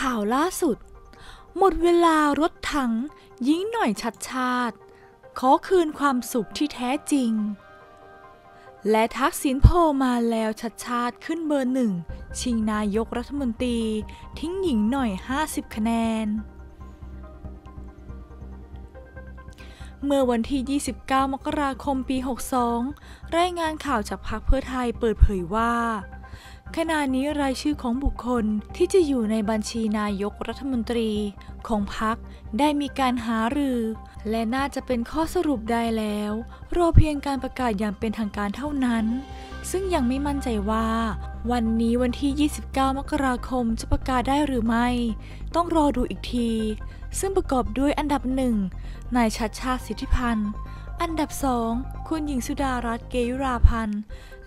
ข่าวล่าสุด หมดเวลารถถังยิงหน่อยชัดชาติ ขอคืนความสุขที่แท้จริง และทักษิณโพลมาแล้วชัดชาติขึ้นเบอร์หนึ่ง ชิงนายกรัฐมนตรี ทิ้งหญิงหน่อย 50 คะแนน เมื่อวันที่ 29 มกราคมปี 62 รายงานข่าวจากพรรคเพื่อไทยเปิดเผยว่า ขณะนี้รายชื่อของบุคคลที่จะอยู่ในบัญชีนายกรัฐมนตรี ของพรรคได้มีการหารือ และน่าจะเป็นข้อสรุปได้แล้ว รอเพียงการประกาศอย่างเป็นทางการเท่านั้น ซึ่งยังไม่มั่นใจว่า วันนี้วันที่ 29 มกราคมจะประกาศได้หรือไม่ ต้องรอดูอีกที ซึ่งประกอบด้วยอันดับหนึ่งนายชัดชาติสิทธิพันธ์ อันดับสองคุณหญิงสุดารัตน์เกยุราพันธ์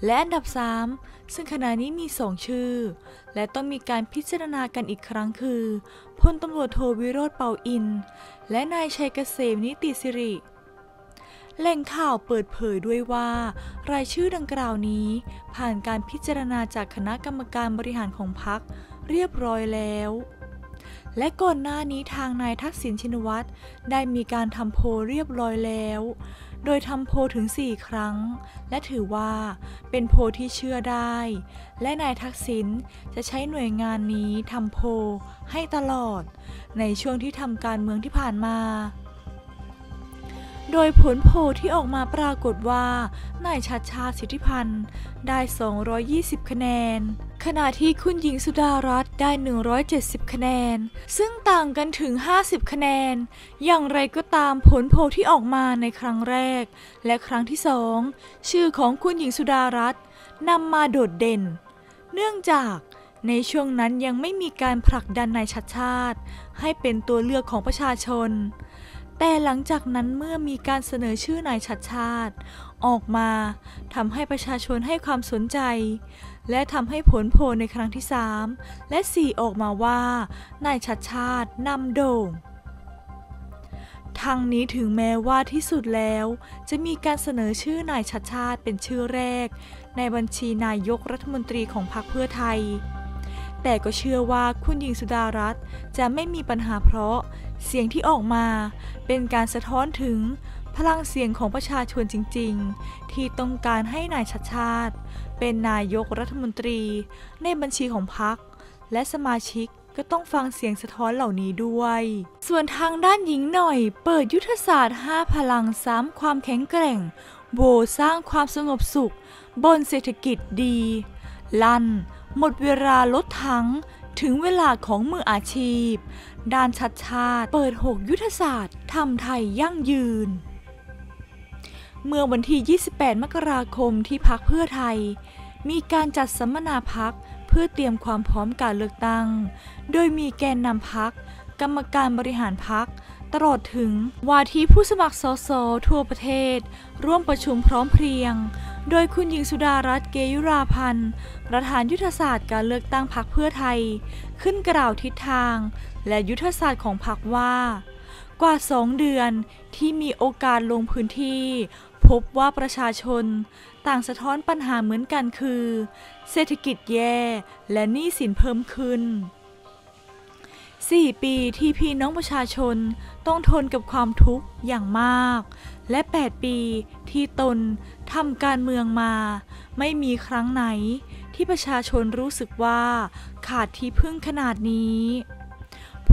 และอันดับ 3 ซึ่งขณะนี้มีสองชื่อ และต้องมีการพิจารณากันอีกครั้งคือพลตำรวจโทวิโรธเปาอิน และนายชัยเกษมนิติสิริแหล่งข่าวเปิดเผยด้วยว่า รายชื่อดังกล่าวนี้ ผ่านการพิจารณาจากคณะกรรมการบริหารของพรรคเรียบร้อยแล้ว และก่อนหน้านี้ทางนายทักษิณชินวัตรได้มีการทำโพลเรียบร้อยแล้ว โดยทำโพลถึง 4 ครั้ง และถือว่าเป็นโพลที่เชื่อได้ และนายทักษิณจะใช้หน่วยงานนี้ทำโพลให้ตลอด ในช่วงที่ทำการเมืองที่ผ่านมา โดยผลโพลที่ออกมาปรากฏว่านายชัดชาติสิทธิพันธ์ได้ 220 คะแนน ขณะที่คุณหญิงสุดารัตน์ได้ 170 คะแนน ซึ่งต่างกันถึง 50 คะแนน อย่างไรก็ตามผลโพลที่ออกมาในครั้งแรก และครั้งที่สองชื่อของคุณหญิงสุดารัตน์นำมาโดดเด่น เนื่องจากในช่วงนั้นยังไม่มีการผลักดันนายชัดชาติ ให้เป็นตัวเลือกของประชาชน แต่หลังจากนั้นเมื่อมีการเสนอชื่อนายชัดชาติ ออกมาทำให้ประชาชนให้ความสนใจ และทำให้ผลโพลในครั้งที่ 3 และ 4 ออกมาว่านายชัดชาตินำโด่งทั้งนี้ถึงแม้ว่าที่สุดแล้ว จะมีการเสนอชื่อนายชัดชาติเป็นชื่อแรก ในบัญชีนายกรัฐมนตรีของพรรคเพื่อไทย แต่ก็เชื่อว่าคุณหญิงสุดารัตน์จะไม่มีปัญหาเพราะเสียงที่ออกมาเป็นการสะท้อนถึงพลังเสียงของประชาชนจริง ๆ ที่ต้องการให้นายชัดชาติ เป็นนายกรัฐมนตรีในบัญชีของพรรคและสมาชิกก็ต้องฟังเสียงสะท้อนเหล่านี้ด้วย ส่วนทางด้านหญิงหน่อย เปิดยุทธศาสตร์ 5 พลังซ้ำความแข็งแกร่ง โบสร้างความสงบสุข บนเศรษฐกิจดี ลั่น หมดเวลารถถังถึงเวลาของมืออาชีพ ด้านชัดชาติ เปิด 6 ยุทธศาสตร์ทำไทยยั่งยืน เมื่อวันที่ 28 มกราคมที่พักเพื่อไทย มีการจัดสัมมนาพักเพื่อเตรียมความพร้อมการเลือกตั้ง โดยมีแกนนำพัก กรรมการบริหารพัก ตลอดถึงวาทีผู้สมัครสสทั่วประเทศ ร่วมประชุมพร้อมเพรียง โดยคุณหญิงสุดารัตน์เกยุราพันธ์ ประธานยุทธศาสตร์การเลือกตั้งพักเพื่อไทย ขึ้นกล่าวทิศทาง และยุทธศาสตร์ของพักว่า กว่าสองเดือนที่มีโอกาสลงพื้นที่ พบว่าประชาชน ต่างสะท้อนปัญหาเหมือนกันคือ เศรษฐกิจแย่และหนี้สินเพิ่มขึ้น 4ปีที่พี่น้องประชาชนต้องทนกับความทุกข์อย่างมาก และ 8 ปีที่ตนทำการเมืองมา ไม่มีครั้งไหนที่ประชาชนรู้สึกว่าขาดที่พึ่งขนาดนี้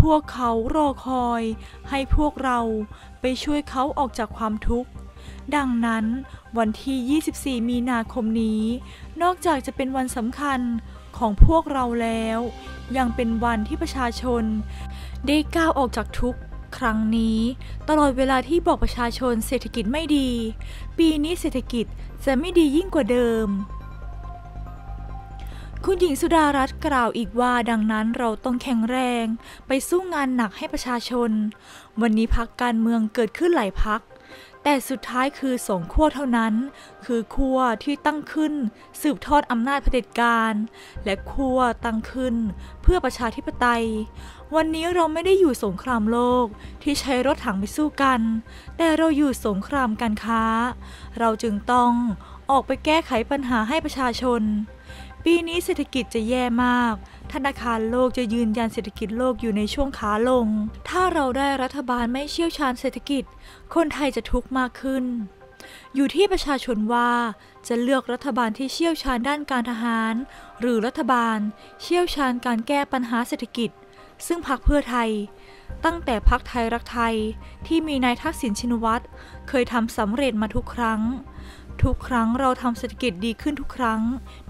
พวกเขารอคอยให้พวกเราไปช่วยเขาออกจากความทุกข์ ดังนั้นวันที่ 24 มีนาคมนี้ นอกจากจะเป็นวันสำคัญ ของพวกเราแล้ว ยังเป็นวันที่ประชาชน ได้ก้าวออกจากทุกครั้งนี้ ตลอดเวลาที่บอกประชาชนเศรษฐกิจไม่ดี ปีนี้เศรษฐกิจจะไม่ดียิ่งกว่าเดิม คุณหญิงสุดารัตน์กล่าวอีกว่าดังนั้นเราต้องแข็งแรง ไปสู้งานหนักให้ประชาชน วันนี้พักการเมืองเกิดขึ้นหลายพัก แต่สุดท้ายคือสองขั้วเท่านั้น คือขั้วที่ตั้งขึ้น สืบทอดอำนาจเผด็จการ และขั้วตั้งขึ้น เพื่อประชาธิปไตย วันนี้เราไม่ได้อยู่สงครามโลกที่ใช้รถถังไปสู้กัน แต่เราอยู่สงครามการค้า เราจึงต้องออกไปแก้ไขปัญหาให้ประชาชน ปีนี้เศรษฐกิจจะแย่มาก ธนาคารโลกจะยืนยันเศรษฐกิจโลกอยู่ในช่วงขาลง ถ้าเราได้รัฐบาลไม่เชี่ยวชาญเศรษฐกิจ คนไทยจะทุกข์มากขึ้น อยู่ที่ประชาชนว่าจะเลือกรัฐบาลที่เชี่ยวชาญด้านการทหาร หรือรัฐบาล เชี่ยวชาญการแก้ปัญหาเศรษฐกิจ ซึ่งพรรคเพื่อไทย ตั้งแต่พรรคไทยรักไทยที่มีนายทักษิณชินวัตรเคยทำสำเร็จมาทุกครั้ง ทุกครั้งเราทำเศรษฐกิจดีขึ้นทุกครั้ง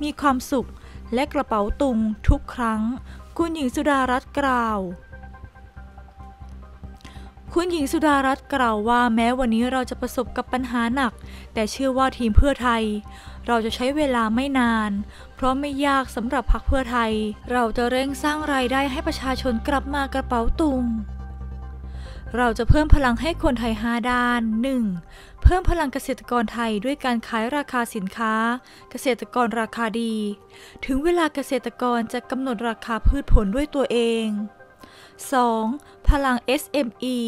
มีความสุขและกระเป๋าตุงทุกครั้ง คุณหญิงสุดารัตน์กล่าว คุณหญิงสุดารัตน์กล่าวว่าแม้วันนี้เราจะประสบกับปัญหาหนัก แต่เชื่อว่าทีมเพื่อไทย เราจะใช้เวลาไม่นาน เพราะไม่ยากสำหรับพรรคเพื่อไทย เราจะเร่งสร้างรายได้ให้ประชาชนกลับมากระเป๋าตุง เราจะเพิ่มพลังให้คนไทย 5 ด้าน 1. เพิ่มพลังเกษตรกรไทยด้วยการขายราคาสินค้า เกษตรกรราคาดี ถึงเวลาเกษตรกรจะกำหนดราคาพืชผลด้วยตัวเอง 2. พลัง SME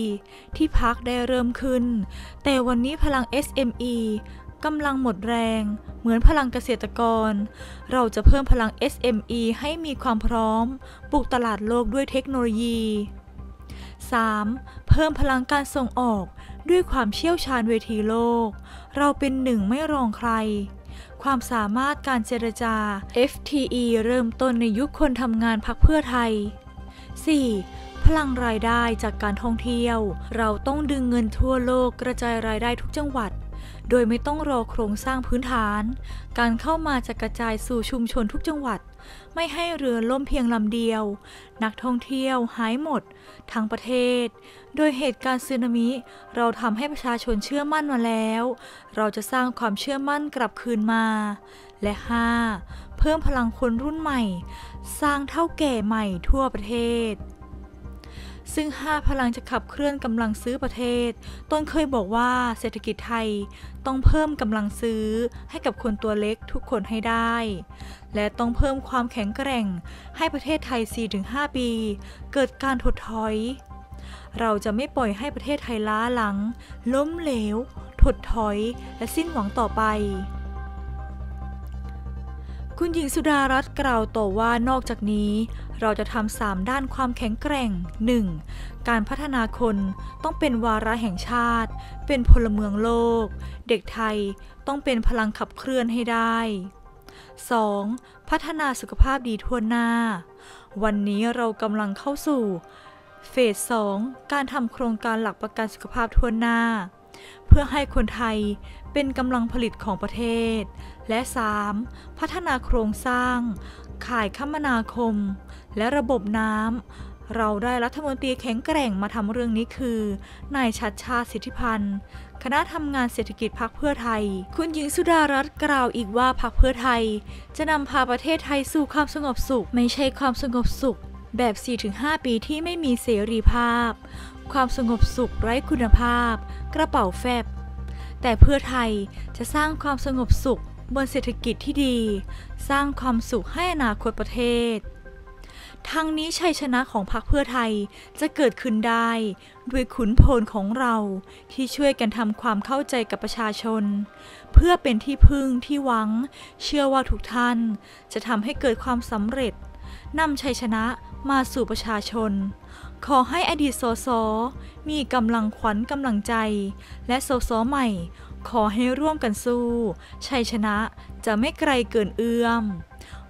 ที่พักได้เริ่มขึ้น แต่วันนี้พลัง SME กำลังหมดแรง เหมือนพลังเกษตรกร เราจะเพิ่มพลัง SME ให้มีความพร้อมปลูกตลาดโลกด้วยเทคโนโลยี 3. เพิ่มพลังการส่งออกด้วยความเชี่ยวชาญเวทีโลก เราเป็นหนึ่งไม่รองใคร ความสามารถการเจรจา FTE เริ่มต้นในยุคคนทำงานพักเพื่อไทย 4. พลังรายได้จากการท่องเที่ยว เราต้องดึงเงินทั่วโลกกระจายรายได้ทุกจังหวัด โดยไม่ต้องรอโครงสร้างพื้นฐาน การเข้ามาจะกระจายสู่ชุมชนทุกจังหวัด ไม่ให้เรือล่มเพียงลำเดียว นักท่องเที่ยวหายหมด ทั้งประเทศ โดยเหตุการณ์สึนามิเราทำให้ประชาชนเชื่อมั่นมาแล้ว เราจะสร้างความเชื่อมั่นกลับคืนมา และ 5. เพิ่มพลังคนรุ่นใหม่ สร้างเท่าแก่ใหม่ทั่วประเทศ ซึ่ง 5 พลังจะขับเคลื่อนกำลังซื้อประเทศ ต้นเคยบอกว่าเศรษฐกิจไทยต้องเพิ่มกำลังซื้อให้กับคนตัวเล็กทุกคนให้ได้ และต้องเพิ่มความแข็งแกร่งให้ประเทศไทย 4-5 ปี เกิดการถดถอย เราจะไม่ปล่อยให้ประเทศไทยล้าหลัง ล้มเหลว ถดถอย และสิ้นหวังต่อไป คุณหญิงสุดารัตน์กล่าวต่อว่านอกจากนี้ เราจะทำสามด้านความแข็งแกร่ง 1. การพัฒนาคนต้องเป็นวาระแห่งชาติ เป็นพลเมืองโลก เด็กไทยต้องเป็นพลังขับเคลื่อนให้ได้ 2. พัฒนาสุขภาพดีทั่วหน้า วันนี้เรากำลังเข้าสู่ เฟส 2 การทำโครงการหลักประกันสุขภาพทั่วหน้า เพื่อให้คนไทยเป็นกำลังผลิตของประเทศ และ 3. พัฒนาโครงสร้าง ข่ายคมนาคม และระบบน้ำ เราได้รัฐมนตรีแข็งแกร่งมาทำเรื่องนี้คือ นายชัดชาติสิทธิพันธ์ คณะทำงานเศรษฐกิจพักเพื่อไทย คุณหญิงสุดารัตน์กล่าวอีกว่าพักเพื่อไทย จะนำพาประเทศไทยสู่ความสงบสุข ไม่ใช่ความสงบสุข แบบ 4-5 ปีที่ไม่มีเสรีภาพ ความสงบสุขไร้คุณภาพ กระเป๋าแฟบ แต่เพื่อไทยจะสร้างความสงบสุขบนเศรษฐกิจที่ดี สร้างความสุขให้อนาคตประเทศ ทั้งนี้ชัยชนะของพรรคเพื่อไทยจะเกิดขึ้นได้ ด้วยขุนพลของเราที่ช่วยกันทำความเข้าใจกับประชาชน เพื่อเป็นที่พึ่งที่หวัง เชื่อว่าทุกท่านจะทำให้เกิดความสำเร็จนำชัยชนะ มาสู่ประชาชน ขอให้อดีตสสมีกำลังขวัญกำลังใจ และสสใหม่ ขอให้ร่วมกันสู้ ชัยชนะจะไม่ไกลเกินเอื้อม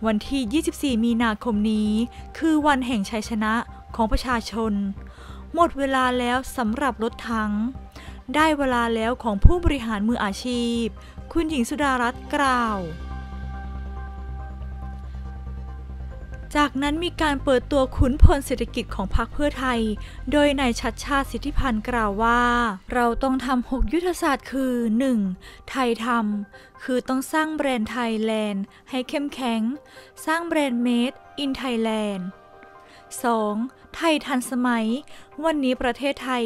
วันที่ 24 มีนาคมนี้ คือวันแห่งชัยชนะของประชาชน หมดเวลาแล้วสำหรับรถถัง ได้เวลาแล้วของผู้บริหารมืออาชีพ คุณหญิงสุดารัตน์กล่าว จากนั้นมีการเปิดตัวขุนพลเศรษฐกิจของพรรคเพื่อไทย โดยนายชัดชาติสิทธิพันธ์กล่าวว่า เราต้องทำหกยุทธศาสตร์คือ 1. ไทยทำคือต้องสร้างแบรนด์ไทยแลนด์ให้เข้มแข็ง สร้างแบรนด์เมดอินไทยแลนด์ 2. ไทยทันสมัย วันนี้ประเทศไทย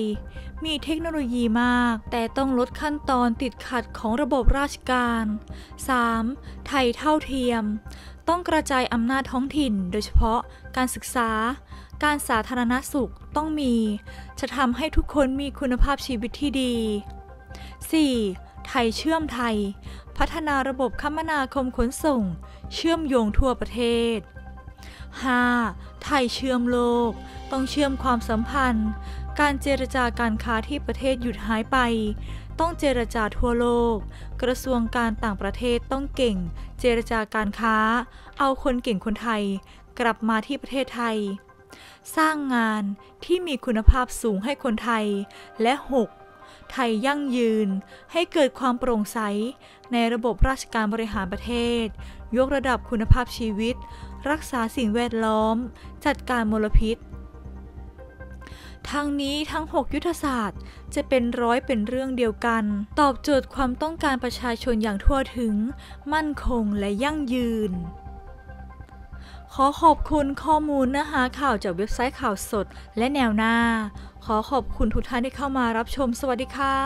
มีเทคโนโลยีมาก แต่ต้องลดขั้นตอนติดขัดของระบบราชการ 3. ไทยเท่าเทียม ต้องกระจายอำนาจท้องถิ่น โดยเฉพาะการศึกษา การสาธารณสุขต้องมี จะทำให้ทุกคนมีคุณภาพชีวิตที่ดี 4. ไทยเชื่อมไทย พัฒนาระบบคมนาคมขนส่ง เชื่อมโยงทั่วประเทศ 5. ไทยเชื่อมโลก ต้องเชื่อมความสัมพันธ์ การเจรจาการค้าที่ประเทศหยุดหายไป ต้องเจรจาทั่วโลก กระทรวงการต่างประเทศต้องเก่ง เจรจาการค้า เอาคนเก่งคนไทย กลับมาที่ประเทศไทย สร้างงานที่มีคุณภาพสูงให้คนไทย และ 6. ไทยยั่งยืนให้เกิดความโปร่งใส ในระบบราชการบริหารประเทศ ยกระดับคุณภาพชีวิต รักษาสิ่งแวดล้อม จัดการมลพิษ ทั้งนี้ทั้ง 6 ยุทธศาสตร์จะเป็นร้อยเป็นเรื่องเดียวกัน ตอบโจทย์ความต้องการประชาชนอย่างทั่วถึง มั่นคงและยั่งยืนขอขอบคุณข้อมูลนื้อหาข่าวจากเว็บไซต์ข่าวสดและแนวหน้า ขอขอบคุณทุกท่านที่เข้ามารับชมสวัสดีค่ะ